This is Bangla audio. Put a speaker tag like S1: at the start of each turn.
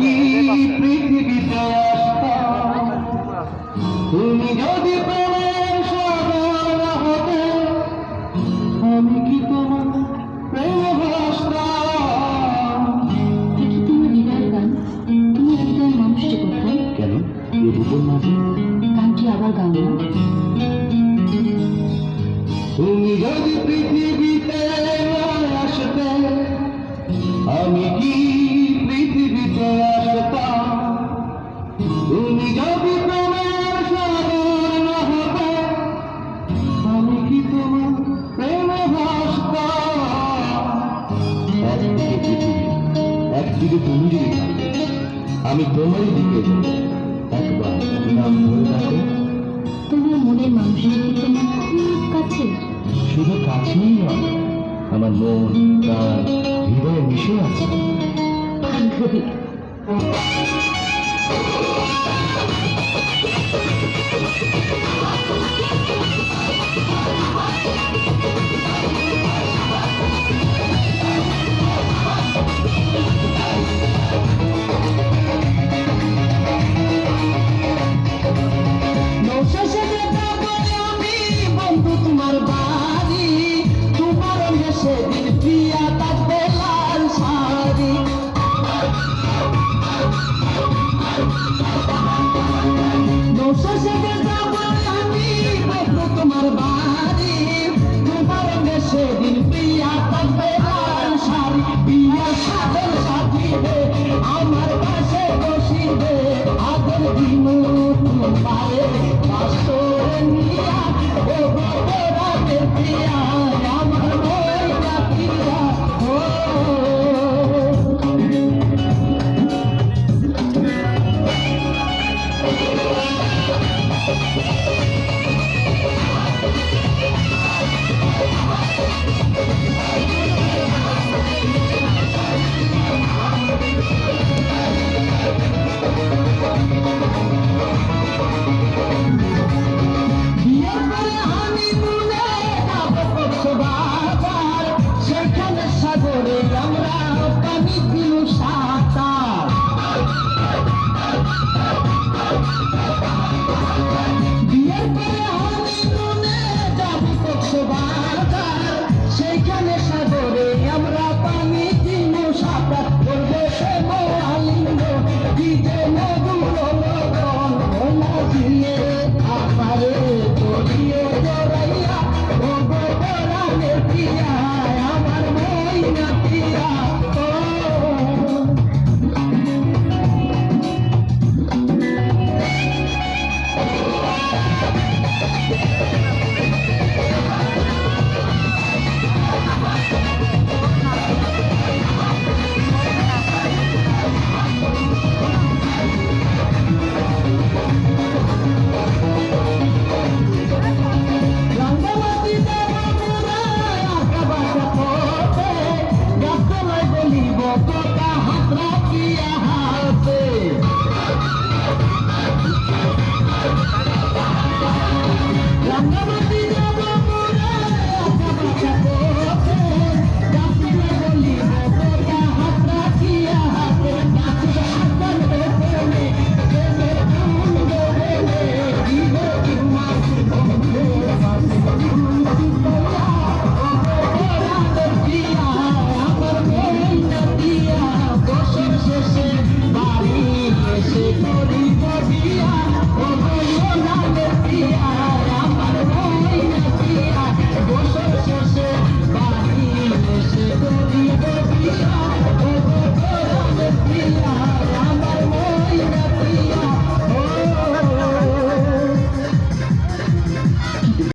S1: কি পৃথিবীতে তুমি যদি প্রেমের সাগর হতে আমি কি তোমার প্রেমে
S2: গান
S1: কেন? এই মাঝে?
S2: গানটি আবার গাও
S1: তুমি যদি পৃথিবীতে আসতে আমি কি একদিকে তুমি থাকবে। আমি তোমার দিকে একবার নাম ধরে রাখো।
S2: তোমার মনের মানুষের কি তোমার খুব কাছে?
S1: শুধু কাছেই নয় আমার মন তার হৃদয়ে মিশে আছে। আমার পাশে বসিবে আদর দিন তোমারে পাশে নিয়া ও গোবরাতে Thank you. Of God.